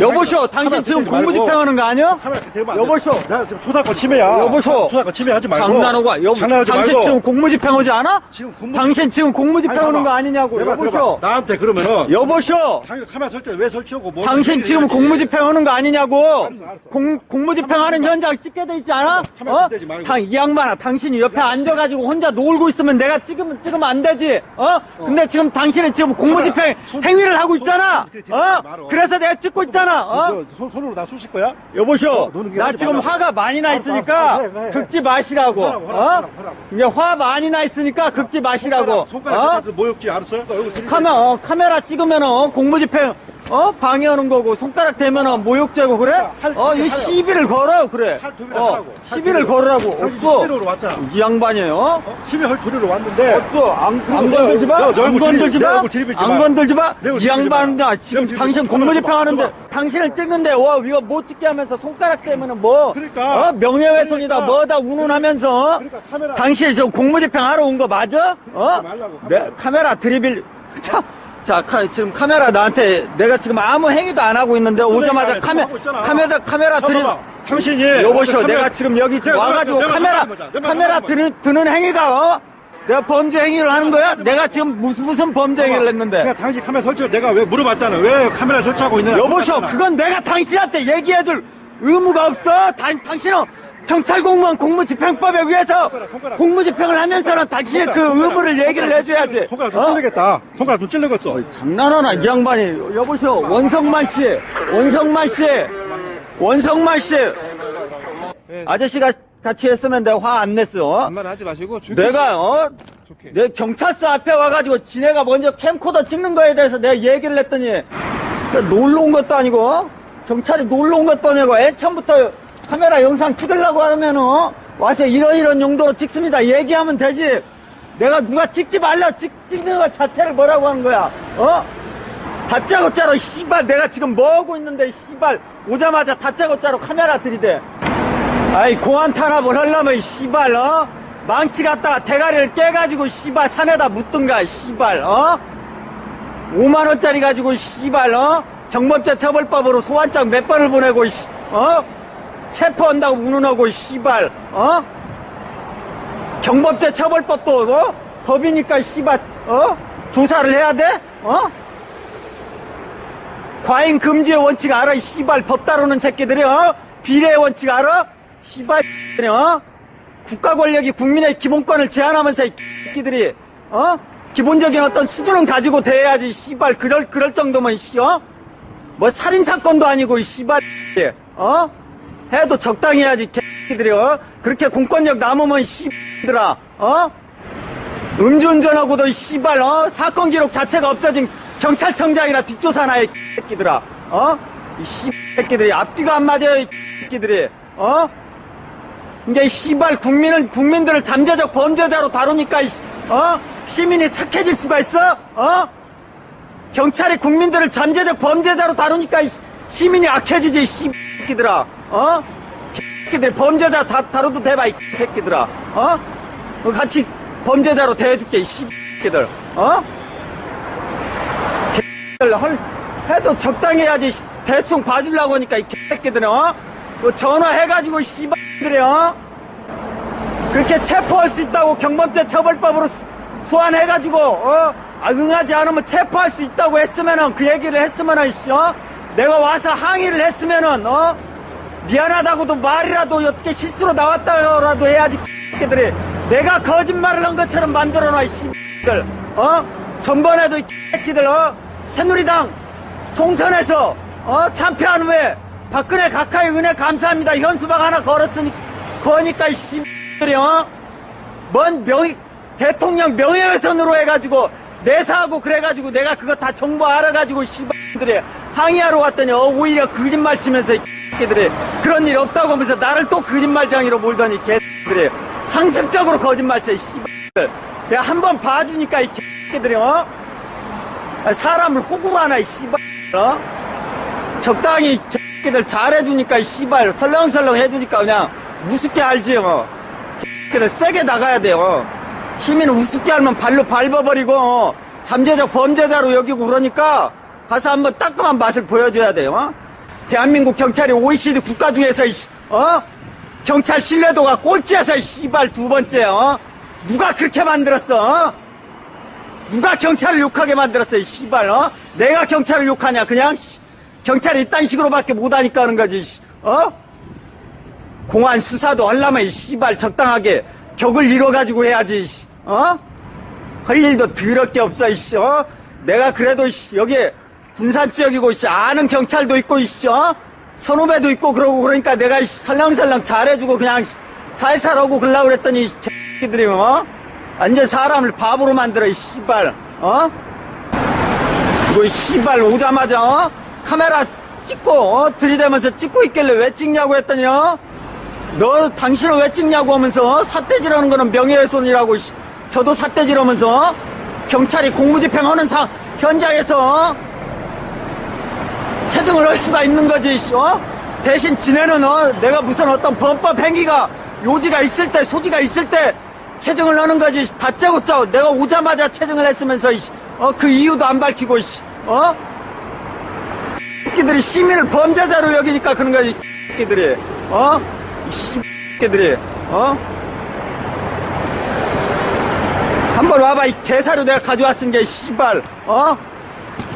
여보쇼, 당신 지금 공무집행하는 거 아니야? 여보쇼. 나 지금 소다권 침해야. 여보쇼. 소다권 침해하지 말고. 장난하고, 여, 장난하지 당신 말고. 지금 공무 집행 오지 않아? 지금 공무- 당신 지금 공무 집행 아니, 오는 거. 아니냐고, 여보쇼. 대봐. 나한테 그러면은. 여보쇼. 당신 카메라 설때 왜 설치하고 뭐. 당신 지금 해야지. 공무 집행 오는 거 아니냐고. 알았어, 알았어. 공, 공무 집행하는 현장 찍게 돼 있지 않아? 카메라 어? 말고. 당, 이 양반아, 당신이 옆에 앉아가지고 혼자 놀고 있으면 내가 찍으면, 찍으면 안 되지. 어? 근데 지금 당신은 지금 공무 집행 손- 행위를 하고 손- 있잖아. 어? 그래서 내가 찍고 있 잖아. 어? 너 손, 손으로 나 쑤실 거야? 여보쇼, 어, 너는 그게 나 하지 지금 말라고. 화가 많이 나 알았어, 있으니까 알았어. 그래, 그래, 그래. 긁지 마시라고. 하라고, 하라고, 어? 하라고, 하라고. 이제 화 많이 나 있으니까 긁지 마시라고. 손가락 어? 손가락 모욕지 알았어요? 너 얼굴 들이대. 카메, 어, 카메라 찍으면은 어, 공무집행 어 방해하는 거고 손가락 대면은 모욕죄고 그래? 할- 어, 이 할- 시비를 걸어 그래. 할 도리를 어, 하라고. 할 시비를. 걸으라고. 없어. 시비로 왔잖아. 이 양반이에요. 어? 침해 할 도리로 왔는데. 없어. 안, 안 너, 건들지 마. 너, 너안 얼굴 건들지 들이대- 내 마. 얼굴 안 마. 건들지 마. 내 얼굴 이 양반이야. 마. 지금 얼굴 당신 공무집행 마. 하는데 봐. 당신을 찍는데 와 이거 못 찍게 하면서 손가락 대면은 뭐 그러니까. 어? 명예훼손이다 그러니까. 뭐다 운운하면서 그러니까 카메라. 당신이 지금 공무집행 하러 온 거 맞아? 어? 말라고, 내 카메라. 카메라 드리빌 자, 자 카, 지금 카메라 나한테 내가 지금 아무 행위도 안 하고 있는데 오자마자 지금 카메. 카메라 카메라 드리 잠깐만. 당신이. 여보시오 카메라- 내가 지금 여기 와가지고 카메라 카메라 드는 드는 행위가 어? 내가 범죄 행위를 하는 거야? 내가 지금 무슨 무슨 범죄 행위를 했는데 그냥 당신 카메라 설치 내가 왜 물어봤잖아. 왜 카메라 설치하고 있냐. 여보시오 그건 내가 당신한테 얘기해줄 의무가 없어 당, 당신은 경찰 공무원 공무집행법에 의해서 손가락. 공무집행을 하면서는 당신의 그 의무를 얘기를 해줘야지 손가락 좀 어? 찔르겠다. 손가락 좀 찔르겠어. 장난하나 이 양반이 여보시오 원성만 씨 원성만 씨 원성만 씨 아저씨가 같이 했으면 내가 화 안 냈어 어? 반말 하지 마시고 좋게 내가 어? 좋게 내 경찰서 앞에 와가지고 지네가 먼저 캠코더 찍는 거에 대해서 내가 얘기를 했더니 놀러 온 것도 아니고 어? 경찰이 놀러 온 것도 아니고 애처음부터 카메라 영상 찍으려고 하면은 어? 와서 이런 이런 용도로 찍습니다 얘기하면 되지 내가 누가 찍지 말라 찍, 찍는 것 자체를 뭐라고 하는 거야 어? 다짜고짜로 씨발 내가 지금 뭐하고 있는데 씨발 오자마자 다짜고짜로 카메라 들이대 아이 공안 탄압을 하려면 씨발 어? 망치 갖다가 대가리를 깨가지고 씨발 산에다 묻든가 씨발 어? 5만 원짜리 가지고 씨발 어? 경범죄 처벌법으로 소환장 몇 번을 보내고 씨, 어? 체포한다고 운운하고 씨발 어? 경범죄 처벌법도 어? 법이니까 씨발 어? 조사를 해야 돼? 어? 과잉 금지의 원칙 알아? 이 씨발 법 다루는 새끼들이 어? 비례의 원칙 알아? 씨발 이 어? 국가 권력이 국민의 기본권을 제한하면서 이 새끼들이 어? 기본적인 어떤 수준은 가지고 대해야지 씨발 그럴 그럴 정도면 씨 어? 뭐 살인 사건도 아니고 이 씨발 어? 해도 적당히 해야지 개새끼들이 어? 그렇게 공권력 남으면 씨들아 어? 음주운전하고도 이 씨발 어? 사건 기록 자체가 없어진 경찰청장이라 뒷조사나 이 새끼들아 어? 이 씨 새끼들이 앞뒤가 안 맞아요 이 새끼들이 어? 이게 씨발 국민을 국민들을 잠재적 범죄자로 다루니까 어? 시민이 착해질 수가 있어? 어? 경찰이 국민들을 잠재적 범죄자로 다루니까 이 시민이 악해지지 이 씨새끼들아 어? 새끼들 범죄자 다, 다뤄도 돼봐 이 새끼들아 어? 어, 같이 범죄자로 대해줄게 이 씨새끼들 어? 개새끼들 헐 해도 적당히 해야지 씨. 대충 봐주려고 하니까 이 개새끼들은 어? 뭐 전화해가지고 씨발들이 어? 그렇게 체포할 수 있다고 경범죄 처벌법으로 수- 소환해가지고 어? 아, 응하지 않으면 체포할 수 있다고 했으면은 그 얘기를 했으면은 씨, 어? 내가 와서 항의를 했으면은 어? 미안하다고도 말이라도 어떻게 실수로 나왔다라도 해야지 새끼들이 내가 거짓말을 한 것처럼 만들어놔 이 씨들 어? 전번에도 이 새끼들 어? 새누리당 총선에서 어? 참패한 후에 박근혜 가까이 은혜 감사합니다 현수막 하나 걸었으니 거니까 이 씨들이 어? 뭔 명, 대통령 명예훼손으로 해가지고 내사하고 그래가지고 내가 그거 다 정보 알아가지고 씨발들이 항의하러 왔더니 어, 오히려 거짓말 치면서 이 새끼들이 그런 일 없다고 하면서 나를 또 거짓말장이로 몰더니 개들이 상습적으로 거짓말 쳐, 이 씨발. 내가 한 번 봐주니까 이 개들이 어? 아, 사람을 호구로 하나, 이 씨발. 어? 적당히 이 개들 잘해주니까, 이 씨발. 설렁설렁 해주니까 그냥 우습게 알지, 뭐. 개들 세게 나가야 돼요. 시민을 우습게 하면 발로 밟아버리고, 어? 잠재적 범죄자로 여기고 그러니까 가서 한번 따끔한 맛을 보여줘야 돼요. 어? 대한민국 경찰이 OECD 국가 중에서 이- 어 경찰 신뢰도가 꼴찌에서 씨발 두 번째 어 누가 그렇게 만들었어? 어? 누가 경찰을 욕하게 만들었어, 이 씨발, 어? 내가 경찰을 욕하냐, 그냥, 씨. 경찰이 이딴 식으로밖에 못하니까 하는 거지, 씨. 어? 공안 수사도 하려면, 이 씨발, 적당하게 격을 이뤄가지고 해야지, 씨. 어? 할 일도 더럽게 없어, 씨, 어? 내가 그래도, 씨, 여기 군산 지역이고, 씨, 아는 경찰도 있고, 씨, 어? 선후배도 있고, 그러고, 그러니까 내가, 씨, 설렁설렁 잘해주고, 그냥, 씨, 살살 하고 그러려고 그랬더니, 이 개들이, 어? 완전 사람을 바보로 만들어, 이 씨발, 어? 이거, 이 씨발, 오자마자, 어? 카메라 찍고, 어? 들이대면서 찍고 있길래 왜 찍냐고 했더니, 어? 너, 당신은 왜 찍냐고 하면서, 어? 삿대질하는 거는 명예훼손이라고, 씨. 저도 삿대질하면서, 어? 경찰이 공무집행하는 상, 현장에서, 어? 체증을 할 수가 있는 거지, 씨, 어? 대신 지네는, 어? 내가 무슨 어떤 범법 행위가, 요지가 있을 때, 소지가 있을 때, 체증을 하는 거지. 다짜고짜 내가 오자마자 체증을 했으면서, 어? 그 이유도 안 밝히고, 어? 새끼들이 시민을 범죄자로 여기니까 그런 거지, 새끼들이, 어? 이 새끼들이, 어? 한번 와봐, 이 개사료 내가 가져왔은 게, 씨발, 어?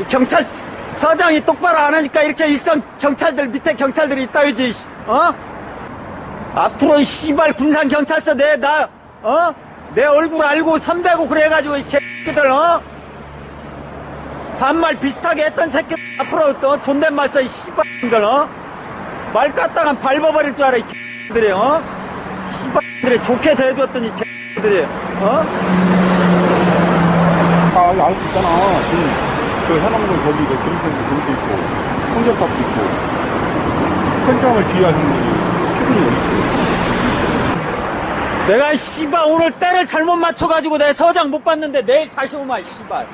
이 경찰, 서장이 똑바로 안 하니까 이렇게 일선 경찰들, 밑에 경찰들이 있다위지, 어? 앞으로 이 씨발 군산 경찰서 내, 나, 어? 내 얼굴 알고 선배고 그래가지고 이 새끼들, 어? 반말 비슷하게 했던 새끼 앞으로 또 존댓말 써, 이 씨발들, 어? 말 깠다간 밟아버릴 줄 알아, 이 새끼들이, 어? 씨발들이 좋게 대해줬더니, 이 새끼들이, 어? 아, 알고 있잖아. 그, 그 해남군 거기, 그 그림센터 거기도 있고, 홍전탑도 있고, 현장을 지휘하시는 분이 최근에 여기 있어요. 내가 씨발 오늘 때를 잘못 맞춰가지고 내 서장 못 봤는데 내일 다시 오마 씨발